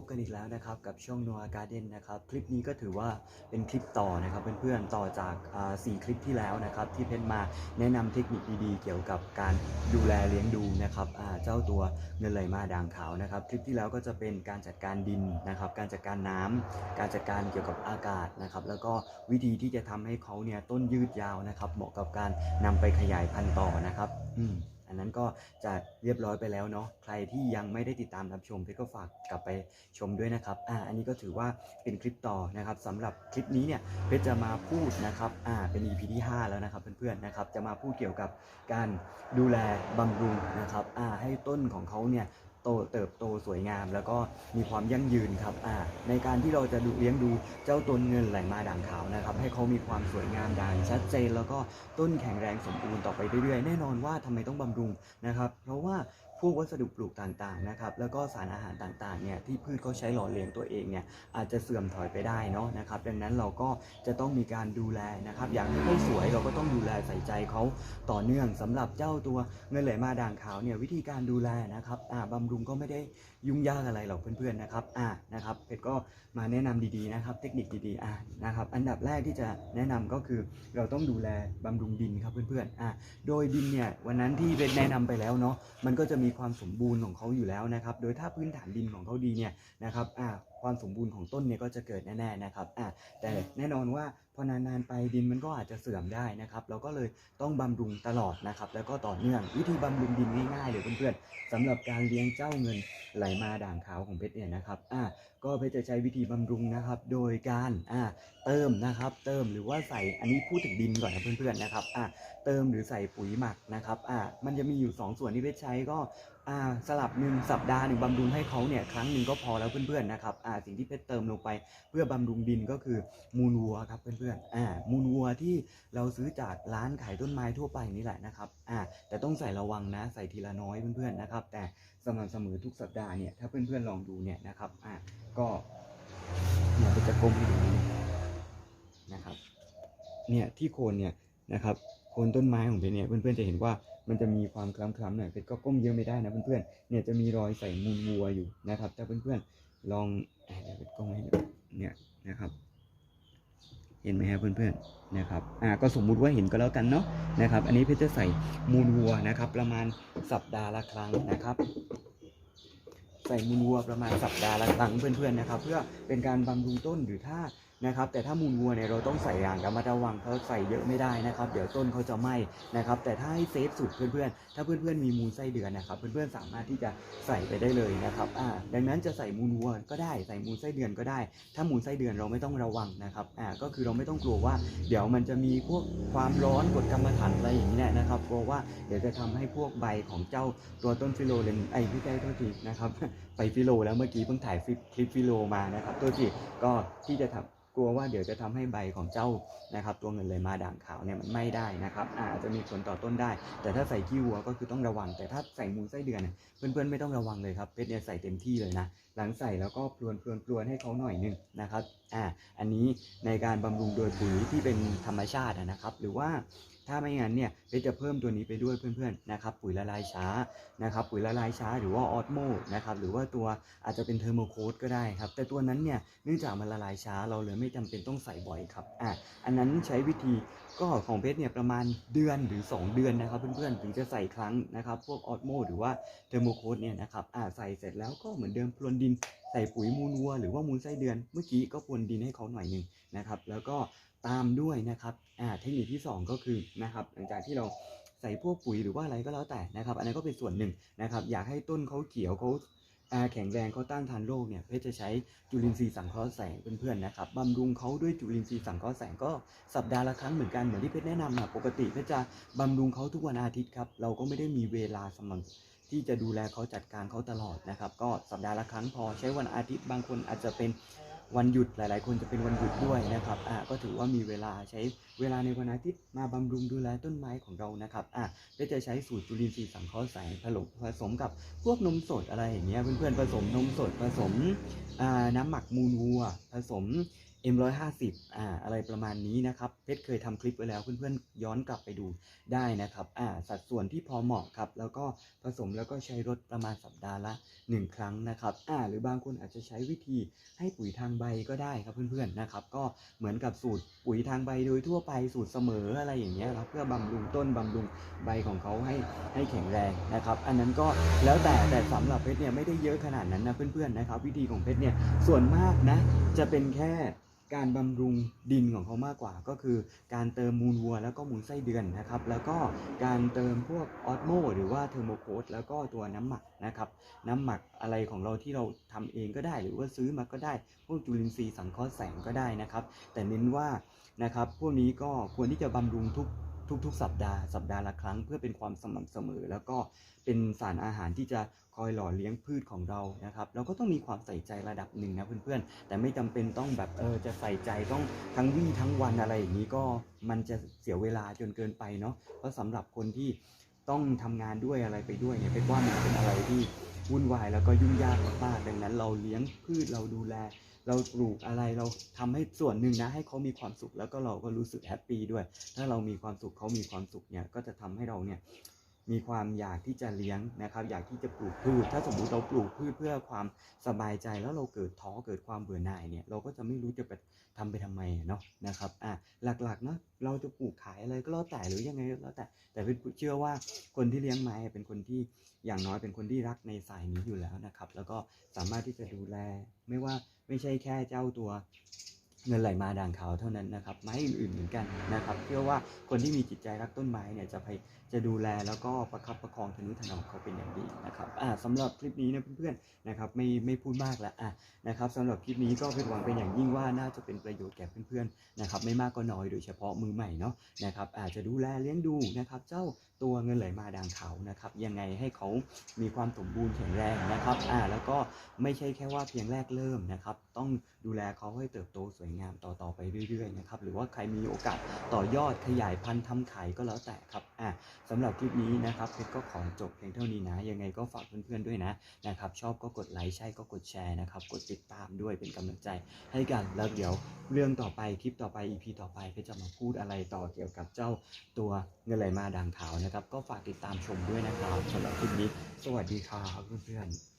บกันอีกแล้วนะครับกับช่องนัวการ์เด้นนะครับคลิปนี้ก็ถือว่าเป็นคลิปต่อนะครับเพื่อนๆต่อจากสี่คลิปที่แล้วนะครับที่เพชรมาแนะนำเทคนิคดีๆ เกี่ยวกับการดูแลเลี้ยงดูนะครับเจ้าตัวเงินไหลมาด่างขาวนะครับคลิปที่แล้วก็จะเป็นการจัดการดินนะครับการจัดการน้ำการจัดการเกี่ยวกับอากาศนะครับแล้วก็วิธีที่จะทำให้เขาเนี่ยต้นยืดยาวนะครับเหมาะกับการนำไปขยายพันธุ์ต่อนะครับอืม อันนั้นก็จะเรียบร้อยไปแล้วเนาะใครที่ยังไม่ได้ติดตามรับชมเพชรก็ฝากกลับไปชมด้วยนะครับอ่าอันนี้ก็ถือว่าเป็นคลิปต่อนะครับสำหรับคลิปนี้เนี่ยเพชรจะมาพูดนะครับอ่าเป็น EP ที่ 5 แล้วนะครับเพื่อนๆนะครับจะมาพูดเกี่ยวกับการดูแลบำรุงนะครับอ่าให้ต้นของเขาเนี่ย โตเติบโตสวยงาม แล้วก็มีความยั่งยืนครับอ่าในการที่เราจะดูเลี้ยงดูเจ้าต้นเงินไหลมาด่างขาวนะครับ ให้เขามีความสวยงามด่างชัดเจน แล้วก็ต้นแข็งแรงสมบูรณ์ต่อไปเรื่อยๆ แน่นอนว่าทำไมต้องบำรุงนะครับ เพราะว่า พวกวัสดุปลูกต่างๆนะครับแล้วก็สารอาหารต่างๆเนี่ยที่พืชเขาใช้หล่อเลี้ยงตัวเองเนี่ยอาจจะเสื่อมถอยไปได้เนาะนะครับดังนั้นเราก็จะต้องมีการดูแลนะครับอย่างที่เขาสวยเราก็ต้องดูแลใส่ใจเขาต่อเนื่องสำหรับเจ้าตัวเงินไหลมาด่างขาวเนี่ยวิธีการดูแลนะครับอ่าบำรุงก็ไม่ได้ยุ่งยากอะไรหรอกเพื่อนๆนะครับอ่านะครับเพชรก็มาแนะนำดีๆนะครับ เทคนิคดีๆอ่านะครับอันดับแรกที่จะแนะนำก็คือเราต้องดูแลบำรุงดินครับเพื่อนๆอ่าโดยดินเนี่ยวันนั้นที่เป็นแนะนำไปแล้วเนาะมันก็จะมีีความสมบูรณ์ของเขาอยู่แล้วนะครับ โดยถ้าพื้นฐานดินของเขาดีเนี่ยนะครับอ่าความสมบูรณ์ของต้นเนี่ยก็จะเกิดแน่ๆนะครับอ่าแต่แน่นอนว่า พอนานๆไปดินมันก็อาจจะเสื่อมได้นะครับ เราก็เลยต้องบำรุงตลอดนะครับ แล้วก็ต่อเนื่องวิธีบำรุงดินง่ายๆเลยเพื่อนๆสำหรับการเลี้ยงเจ้าเงินไหลมาด่างขาวของเพชรเนี่ยนะครับอ่าก็เพชรจะใช้วิธีบำรุงนะครับ โดยการอ่าเติมนะครับ เติมหรือว่าใส่อันนี้พูดถึงดินก่อนนะเพื่อนๆนะครับอ่าเติมหรือใส่ปุ๋ยหมักนะครับอ่ามันจะมีอยู่ 2 ส่วนที่เพชรใช้ก็ สลับหนึ่งสัปดาห์หนึ่งบำรุงให้เขาเนี่ยครั้งหนึ่งก็พอแล้วเพื่อนๆนะครับสิ่งที่เพชรเติมลงไปเพื่อบำรุงดินก็คือมูลวัวครับเพื่อนๆอมูลวัวที่เราซื้อจากร้านขายต้นไม้ทั่วไปนี่แหละนะครับแต่ต้องใส่ระวังนะใส่ทีละน้อยเพื่อนๆนะครับ แต่สม่ำเสมอทุกสัปดาห์เนี่ยถ้าเพื่อนๆลองดูเนี่ยนะครับก็เนี่ยเพชรจะก้มให้ดูนะครับเนี่ยที่โคนเนี่ยนะครับโคนต้นไม้ของเพชรเนี่ยเพื่อนๆจะเห็นว่า มันจะมีความคล้ำๆหน่อยเพชรก็ก้มเยอะไม่ได้นะเพื่อนๆเนี่ยจะมีรอยใส่มูลวัวอยู่นะครับถ้าเพื่อนๆลองเอ่อเดี๋ยวเพชรก้มให้ดูเนี่ยนะครับ เห็นไหมครับเพื่อนๆนะครับอ่าก็สมมุติว่าเห็นก็แล้วกันเนาะนะครับ อันนี้เพชรจะใส่มูลวัวนะครับ ประมาณสัปดาห์ละครั้งนะครับใส่มูลวัวประมาณสัปดาห์ละครั้งเพื่อนๆนะครับ เพื่อเป็นการบำรุงต้นหรือถ้า นะครับแต่ถ้ามูลวัวเนี่ยเราต้องใส่อย่างระมัดระวังเขาใส่เยอะไม่ได้นะครับเดี๋ยวต้นเขาจะไหม้นะครับแต่ถ้าให้เซฟสุดเพื่อนๆ ถ้าเพื่อนๆมีมูลไส้เดือนนะครับ เพื่อนๆสามารถที่จะใส่ไปได้เลยนะครับอ่าดังนั้นจะใส่มูลวัวก็ได้ใส่มูลไส้เดือนก็ได้ ถ้ามูลไส้เดือนเราไม่ต้องระวังนะครับอ่าก็คือเราไม่ต้องกลัวว่า เดี๋ยวมันจะมีพวกความร้อนกดกรรมฐานอะไรอย่างนี้แหละนะครับกลัวว่าเดี๋ยวจะทำให้พวกใบของเจ้าตัวต้นฟิโลเลนไอพี่แก้โทษทีนะครับ ไปฟิโลแล้วเมื่อกี้เพิ่งถ่ายคลิปฟิโลมานะครับตัวที่ก็ที่จะทำกลัวว่าเดี๋ยวจะทำให้ใบของเจ้านะครับตัวเงินเลยมาด่างขาวเนี่ยมันไม่ได้นะครับอาจจะมีผลต่อต้นได้ แต่ถ้าใส่ขี้วัวก็คือต้องระวัง แต่ถ้าใส่มูลไส้เดือนเนี่ยเพื่อนๆไม่ต้องระวังเลยครับเพชรเนี่ยใส่เต็มที่เลยนะหลังใส่แล้วก็พลวนพลวนพลวนให้เขาหน่อยหนึงนะครับอ่าอันนี้ในการบำรุงโดยปุ๋ยที่เป็นธรรมชาตินะครับ หรือว่า ถ้าไม่งั้นเนี่ยเพชจะเพิ่มตัวนี้ไปด้วยเพื่อนๆนะครับปุ๋ยละลายช้านะครับปุ๋ยละลายช้าหรือว่าออสโมนะครับหรือว่าตัวอาจจะเป็นเทอร์โมโคดก็ได้ครับแต่ตัวนั้นเนี่ยเนื่องจากมันละลายช้าเราเลยไม่จำเป็นต้องใส่บ่อยครับอ่าอันนั้นใช้วิธีก็ของเพชรเนี่ยประมาณเดือนหรือ 2 เดือนนะครับเพื่อนๆถึงจะใส่ครั้งนะครับพวกออสโมหรือว่าเทอร์โมโคดเนี่ยนะครับอ่าใส่เสร็จแล้วก็เหมือนเดิมพรวนดินใส่ปุ๋ยมูลวัวหรือว่ามูลไส้เดือนเมื่อกี้ก็พรวนดินให้เขาหน่อยหนึ่งนะครับแล้วก็ ตามด้วยนะครับอ่าเทคนิคที่ 2 ก็คือนะครับหลังจากที่เราใส่พวกปุ๋ยหรือว่าอะไรก็แล้วแต่นะครับ อันนั้นก็เป็นส่วนหนึ่งนะครับ อยากให้ต้นเขาเขียวเขาแข็งแรงเขาต้านทานโรคเนี่ยเพชจะใช้จุลินทรีย์สังเคราะห์แสงเพื่อนๆนะครับบำรุงเขาด้วยจุลินทรีย์สังเคราะห์แสงก็สัปดาห์ละครั้งเหมือนกันเหมือนที่เพชรแนะนำอะปกติเพชรจะบำรุงเขาทุกวันอาทิตย์ครับเราก็ไม่ได้มีเวลาสม่ำที่จะดูแลเขาจัดการเขาตลอดนะครับ ก็สัปดาห์ละครั้งพอใช้วันอาทิตย์บางคนอาจจะเป็น วันหยุดหลาย ๆ คนจะเป็นวันหยุดด้วยนะครับอ่าก็ถือว่ามีเวลาใช้เวลาในวันอาทิตย์มาบำรุงดูแลต้นไม้ของเรานะครับอ่าก็จะใช้สูตรจุลินทรีย์สังเคราะห์แสงผสมผสมกับพวกนมสดอะไรอย่างเงี้ยเพื่อนๆผสมนมสดผสมอ่าน้ำหมักมูลวัวผสม M150 อ่าอะไรประมาณนี้นะครับเพชรเคยทำคลิปไว้แล้วเพื่อนๆย้อนกลับไปดูได้นะครับอ่าสัดส่วนที่พอเหมาะครับแล้วก็ผสมแล้วก็ใช้รดประมาณสัปดาห์ละ 1 ครั้งนะครับอ่าหรือบางคนอาจจะใช้วิธีให้ปุ๋ยทางใบก็ได้ครับเพื่อนๆนะครับก็เหมือนกับสูตรปุ๋ยทางใบโดยทั่วไปสูตรเสมออะไรอย่างเงี้ยครับเพื่อบำรุงต้นบำรุงใบของเขาให้ให้แข็งแรงนะครับอันนั้นก็แล้วแต่แต่สำหรับเพชรเนี่ยไม่ได้เยอะขนาดนั้นนะเพื่อนๆนะครับวิธีของเพชรเนี่ยส่วนมากนะ จะเป็นแค่การบำรุงดินของเขามากกว่า ก็คือการเติมมูลวัว แล้วก็มูลไส้เดือนนะครับ แล้วก็การเติมพวกออสโมหรือว่าเทอร์โมโคสแล้วก็ตัวน้ำหมักนะครับ น้ำหมักอะไรของเราที่เราทำเองก็ได้ หรือว่าซื้อมาก็ได้ พวกจุลินทรีย์สังเคราะห์แสงก็ได้นะครับ แต่เน้นว่านะครับพวกนี้ก็ควรที่จะบำรุงทุก ทุกๆ สัปดาห์สัปดาห์ละครั้ง เพื่อเป็นความสม่ำเสมอ แล้วก็เป็นสารอาหารที่จะคอยหล่อเลี้ยงพืชของเรานะครับเราก็ต้องมีความใส่ใจระดับหนึ่งนะเพื่อนๆ แต่ไม่จำเป็นต้องแบบเออจะใส่ใจต้องทั้งวี่ทั้งวันอะไรอย่างนี้ก็มันจะเสียเวลาจนเกินไปเนาะเพราะสำหรับคนที่ต้องทำงานด้วยอะไรไปด้วยเนี่ยเป็นว่ามันเป็นอะไรที่วุ่นวายแล้วก็ยุ่งยากมากๆดังนั้นเราเลี้ยงพืชเราดูแล เราปลูกอะไรเราทำให้ส่วนหนึ่งนะ ให้เขามีความสุขแล้วก็เราก็รู้สึกแฮปปี้ด้วย ถ้าเรามีความสุขเขามีความสุขเนี่ยก็จะทำให้เราเนี่ยมีความอยากที่จะเลี้ยงนะครับ อยากที่จะปลูกพืช ถ้าสมมุติเราปลูกพืชเพื่อความสบายใจแล้วเราเกิดท้อเกิดความเบื่อหน่ายเนี่ยเราก็จะไม่รู้จะไปทำไปทำไมเนาะนะครับอะหลักๆเนาะเราจะปลูกขายอะไรก็แล้วแต่หรือยังไงก็แล้วแต่แต่เป็นเชื่อว่าคนที่เลี้ยงไม้เป็นคนที่ อย่างน้อยเป็นคนที่รักในสายนี้อยู่แล้วนะครับ แล้วก็สามารถที่จะดูแล ไม่ว่าไม่ใช่แค่เจ้าตัว เงินไหลมาด่างขาวเท่านั้นนะครับไม้อื่นๆเหมือนกันนะครับเชื่อว่าคนที่มีจิตใจรักต้นไม้เนี่ยจะไปจะดูแลแล้วก็ประคับประคองทนุถนอมเขาเป็นอย่างดีนะครับอ่าสำหรับคลิปนี้นะเพื่อนๆนะครับไม่ไม่พูดมากล้วอะนะครับสำหรับคลิปนี้ก็เป็นหวังเป็นอย่างยิ่งว่าน่าจะเป็นประโยชน์แก่เพื่อนๆนะครับไม่มากก็น้อยโดยเฉพาะมือใหม่เนาะนะครับอาจจะดูแลเลี้ยงดูนะครับเจ้าตัวเงินไหลมาด่างขาวนะครับยังไงให้เขามีความสมบูรณ์แข็งแรงนะครับอ่าแล้วก็ไม่ใช่แค่ว่าเพียงแรกเริ่มนะครับต้องดูแลเขาให้เติบโตสวยงามต่อๆไปเรื่อยๆนะครับหรือว่าใครมีโอกาสต่อยอดขยายพันธุ์ทำขายก็แล้วแต่ครับอ่าสำหรับคลิปนี้นะครับเพชรก็ขอจบเพียงเท่านี้นะ ยังไงก็ฝากเพื่อนๆด้วยนะนะครับชอบก็กดไลค์ใช่ก็กดแชร์นะครับกดติดตามด้วยเป็นกำลังใจให้กันแล้วเดี๋ยวเรื่องต่อไปคลิปต่อไป EP ต่อไปเพชรจะมาพูดอะไรต่อเกี่ยวกับเจ้าตัวเงินไหลมาด่างขาวนะครับก็ฝากติดตามชมด้วยนะครับสำหรับคลิปนี้ สวัสดีครับเพื่อนๆ